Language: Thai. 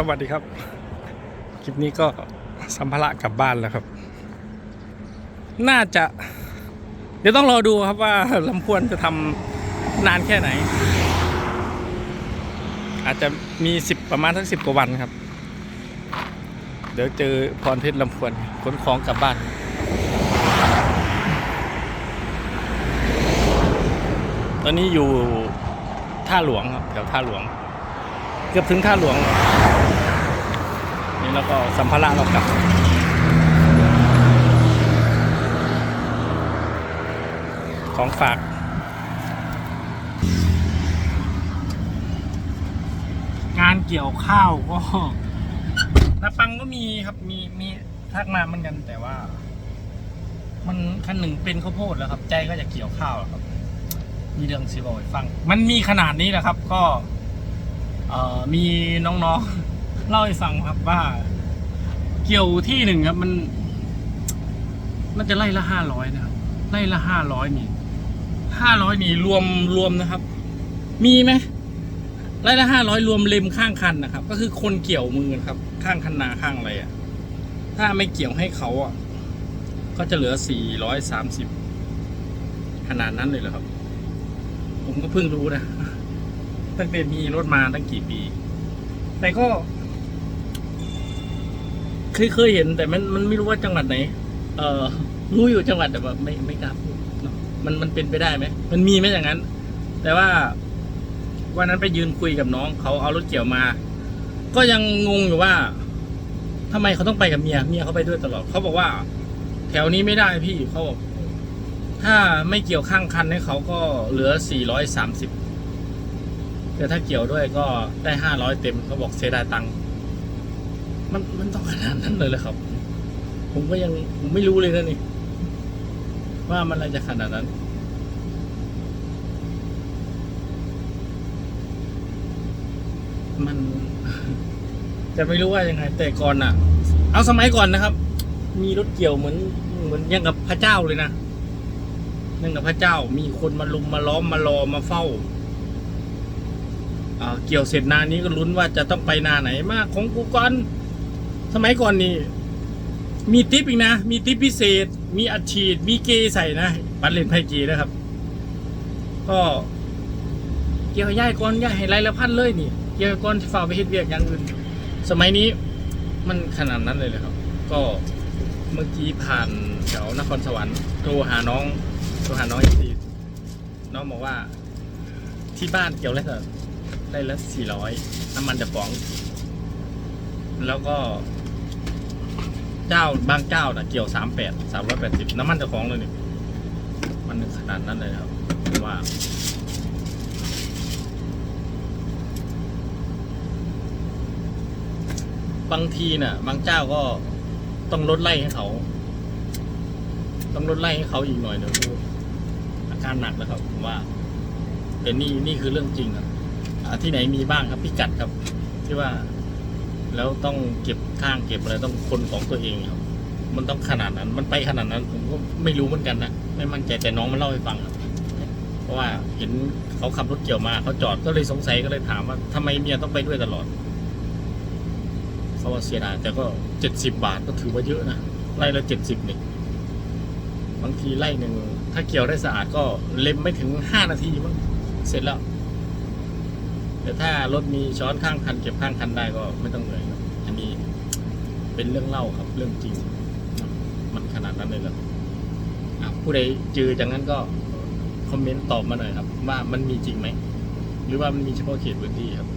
สวัสดีครับ คลิปนี้ก็สัมภาระกลับบ้านแล้วครับ น่าจะ เดี๋ยวต้องรอดูครับว่าลำพวนจะทำนานแค่ไหน อาจจะมีสิบประมาณทั้งสิบกว่าวันครับ เดี๋ยวเจอพรเพชรลำพวนขนของกลับบ้านตอนนี้อยู่ท่าหลวงครับแถวท่าหลวง เกือบถึงท่าหลวงแล้ว นี่แล้วก็สัมภาระเรากลับของฝากงานเกี่ยวข้าวก็นาปังก็มีครับมีมีทักมาเหมือนกันแต่ว่า มันคันหนึ่งเป็นข้าวโพดแล้วครับ ใจก็จะเกี่ยวข้าวครับ มีเรื่องสิบอกให้ฟัง มันมีขนาดนี้แหละครับ ก็ เอ่อมีน้องๆ เล่าให้ฟังครับว่า เกี่ยวที่หนึ่งครับ มัน มันจะไล่ละห้าร้อยนะครับไล่ละห้าร้อยนี่ห้าร้อยนี่รวมรวมนะครับ มีไหมไล่ละห้าร้อยรวมเล็มข้างคันนะครับ ก็คือคนเกี่ยวมือนะครับ ข้างคันนาข้างอะไรอะ่ะถ้าไม่เกี่ยวให้เขาอะ ก็จะเหลือสี่ร้อยสามสิบขนาดนั้นเลยเหรอครับ ผมก็เพิ่งรู้นะตั้งแต่มีรถมาตั้งกี่ปี แต่ก็ เคยเคยเห็นแต่มันมันไม่รู้ว่าจังหวัดไหน เออรู้อยู่จังหวัดแต่ว่าไม่ไม่กล้าพูดเนอะมันมันเป็นไปได้ไหมมันมีไหมอย่างนั้น แต่ว่าวันนั้นไปยืนคุยกับน้องเขาเอารถเกี่ยวมา ก็ยังงงอยู่ว่าทำไมเขาต้องไปกับเมียเมียเขาไปด้วยตลอดเขาบอกว่า แถวนี้ไม่ได้พี่เขาบอกถ้าไม่เกี่ยวข้างคันให้เขาก็เหลือ 430แต่ถ้าเกี่ยวด้วยก็ได้ 500 เต็มเขาบอกเสียดายตังค์ มันมันต้องขนาดนั้นเลยเหรอครับ ผมก็ยังผมไม่รู้เลยนะนี่ ว่ามันอะไรจะขนาดนั้น มัน จะไม่รู้ว่ายังไง แต่ก่อนอะ เอาสมัยก่อนนะครับ มีรถเกี่ยวเหมือนเหมือนยังกับพระเจ้าเลยนะนั่นกับพระเจ้า มีคนมาลุมมาล้อมมารอมาเฝ้าเกี่ยวเสร็จนานี้ก็ลุ้นว่าจะต้องไปนาไหนมากของกูก่อน สมัยก่อนนี่ มีทิปอีกนะ มีทิปพิเศษ มีอัดฉีด มีเกใส่นะบัตรเล่นไพ่เกนะครับ ก็เกี่ยวย่ายก่อนย่ายไรละพันเลยนี่ เกี่ยวก่อนที่ฝ่าไปเฮ็ดเวียกอย่างอื่น สมัยนี้มันขนาดนั้นเลยเลยครับ ก็เมื่อกี้ผ่านแถวนครสวรรค์โทรหาน้องโทรหาน้องอีกทีน้องบอกว่า ที่บ้านเกี่ยวไรก็ได้ละสี่ร้อยน้ำมันจะฟ้อง แล้วก็ เจ้าบางเจ้าน่ะเกี่ยวสามแปดสามร้อยแปดสิบน้ำมันจะฟ้องเลยนี่มันขนาดนั้นเลยครับผมว่าบางทีน่ะ บางเจ้าก็ต้องลดไล่ให้เขา ต้องลดไล่ให้เขาอีกหน่อยเดี๋ยวคืออาการหนักนะครับผมว่าแต่นี่นี่คือเรื่องจริงครับที่ไหนมีบ้างครับพิกัดครับ ที่ว่า แล้วต้องเก็บข้างเก็บอะไรต้องคนของตัวเองครับ มันต้องขนาดนั้น มันไปขนาดนั้น ผมก็ไม่รู้เหมือนกันนะไม่มั่นใจแต่น้องมันเล่าให้ฟังครับเพราะว่าเห็นเขาขับรถเกี่ยวมาเขาจอดก็เลยสงสัยก็เลยถามว่าทำไมเมียต้องไปด้วยตลอดเขาว่าเสียดายแต่ก็เจ็ดสิบบาทก็ถือว่าเยอะนะไล่ละเจ็ดสิบนี่บางทีไล่หนึ่งถ้าเกี่ยวได้สะอาดก็เล็มไม่ถึงห้านาทีมั้งเสร็จแล้ว แต่ถ้ารถมีช้อนข้างคันเก็บข้างคันได้ก็ไม่ต้องเหนื่อยครับอันนี้เป็นเรื่องเล่าครับ เรื่องจริง มันขนาดนั้นเลยเหรอผู้ใดเจอจากนั้นก็คอมเมนต์ตอบมาหน่อยครับ ว่ามันมีจริงไหม หรือว่ามันมีเฉพาะเขตพื้นที่ครับ